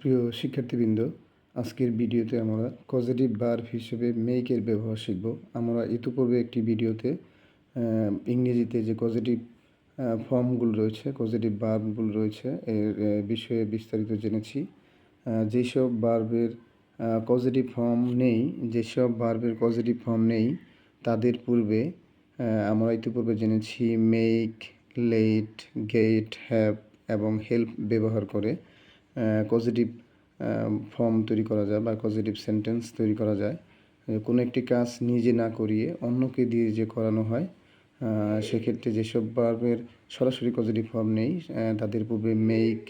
প্রিয় শিক্ষার্থীবৃন্দ, আজকের ভিডিওতে আমরা পজিটিভ ভার্ব হিসেবে মেকের ব্যবহার শিখব। আমরা ইতিপূর্বে একটি ভিডিওতে ইংরেজিতে যে পজিটিভ ফর্মগুলো রয়েছে পজিটিভ ভার্বগুলো রয়েছে, এর বিষয়ে বিস্তারিত জেনেছি। যেসব ভার্বের পজিটিভ ফর্ম নেই, যেসব ভার্বের পজিটিভ ফর্ম নেই, তাদের পূর্বে আমরা ইতিপূর্বে জেনেছি মেক লেট গেট হ্যাভ এবং হেল্প ব্যবহার করে। পজিটিভ ফর্ম তৈরি করা যায় বা পজিটিভ সেন্টেন্স তৈরি করা যায়। কোনো একটি কাজ নিজে না করিয়ে অন্যকে দিয়ে যে করানো হয় সেক্ষেত্রে যেসব ভার্বের সরাসরি পজিটিভ ফর্ম নেই তাদের পূর্বে make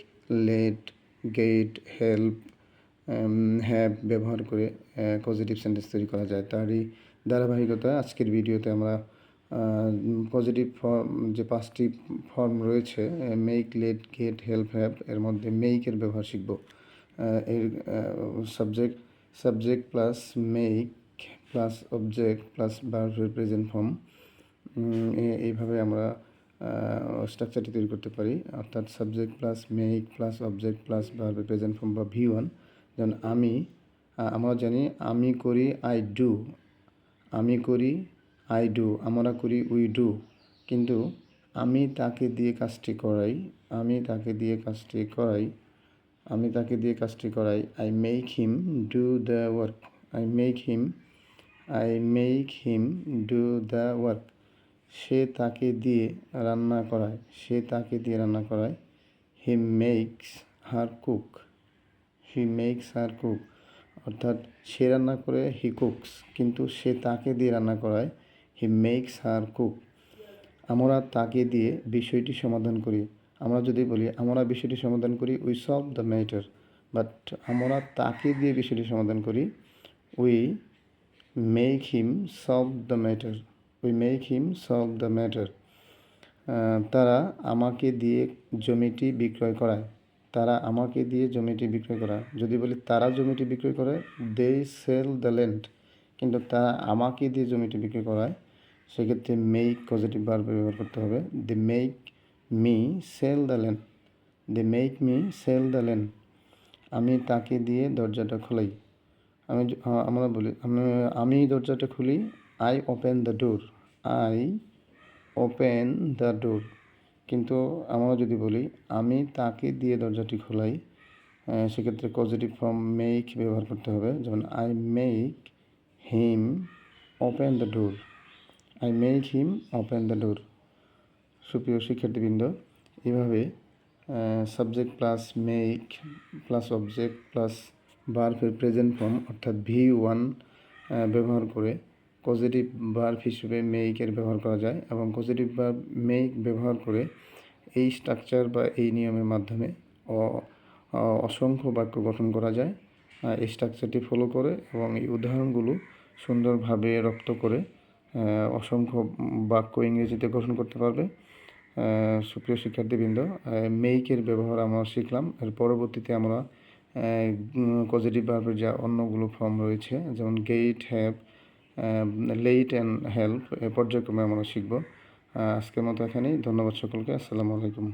let get help have ব্যবহার করে পজিটিভ সেন্টেন্স তৈরি করা যায়। তারই ধারাবাহিকতা আজকের ভিডিওতে আমরা পজিটিভ ফর্ম যে পাঁচটি ফর্ম রয়েছে make let get help have এর মধ্যে মেইকের ব্যবহার শিখব। এর subject subject plus make plus object plus ভার্বের প্রেজেন্ট ফর্ম এইভাবে আমরা স্ট্রাকচারটি তৈরি করতে পারি। অর্থাৎ subject plus make plus object plus ভার্বের প্রেজেন্ট ফর্ম বা ভি ওয়ান যেমন আমি আমরা জানি, আমি করি আই ডু আমি করি আই ডু, আমরা করি উই ডু। কিন্তু আমি তাকে দিয়ে কাজটি করাই, আমি তাকে দিয়ে কাজটি করাই, আমি তাকে দিয়ে কাজটি করাই। I make him do the work I make him I make him do the work সে তাকে দিয়ে রান্না করায়, সে তাকে দিয়ে রান্না করায়। He makes her cook he makes her cook অর্থাৎ সে রান্না করে হি কুকস কিন্তু সে তাকে দিয়ে রান্না করায় হি মেক্স হার কুক আমরা তাকে দিয়ে বিষয়টি সমাধান করি। আমরা যদি বলি, আমরা বিষয়টি সমাধান করি we solve the matter but আমরা তাকে দিয়ে বিষয়টি সমাধান করি we make him solve the matter we make him solve the matter তারা আমাকে দিয়ে জমিটি বিক্রয় করায়। তারা আমাকে দিয়ে জমিটি বিক্রয় করায়। যদি বলি, তারা জমিটি বিক্রয় করে দে সেল দ্য ল্যান্ড কিন্তু তারা আমাকে দিয়ে জমিটি বিক্রয় করায়। সেক্ষেত্রে মেক পজিটিভ ভার্ব ব্যবহার করতে হবে। They make me sell the land they make me sell the land আমি তাকে দিয়ে দরজাটা খোলাই। আমি য- আমরা বলি, আমি আমি দরজাটা খুলি। I open the door I open the door কিন্তু আমরা যদি বলি, আমি তাকে দিয়ে দরজাটি খোলাই সেক্ষেত্রে পজিটিভ ফর্ম মেক ব্যবহার করতে হবে। যেমন I make him open the door I make him open the door সুপ্রিয় শিক্ষার্থীবৃন্দ, এভাবে subject plus make plus object plus ভার্ভের present form অর্থাৎ ভি ওয়ান ব্যবহার করে পজিটিভ ভার্ভ হিসেবে মেইকের ব্যবহার করা যায় এবং পজিটিভ ভার্ভ মেইক ব্যবহার করে এই স্ট্রাকচার বা এই নিয়মের মাধ্যমে অসংখ্য বাক্য গঠন করা যায়। এই স্ট্রাকচারটি ফলো করে এবং এই উদাহরণগুলো সুন্দরভাবে রপ্ত করে অসংখ্য বাক্য ইংরেজিতে গঠন করতে পারবে। সুপ্রিয় শিক্ষার্থীবৃন্দ মেইকের ব্যবহার আমরা শিখলাম। এর পরবর্তীতে আমরা পজিটিভ ভার্বের যা অন্যগুলো ফর্ম রয়েছে, যেমন get have let and help পর্যায়ক্রমে আমরা শিখব। আজকের মতো এখানেই। ধন্যবাদ সকলকে। আসসালামু আলাইকুম।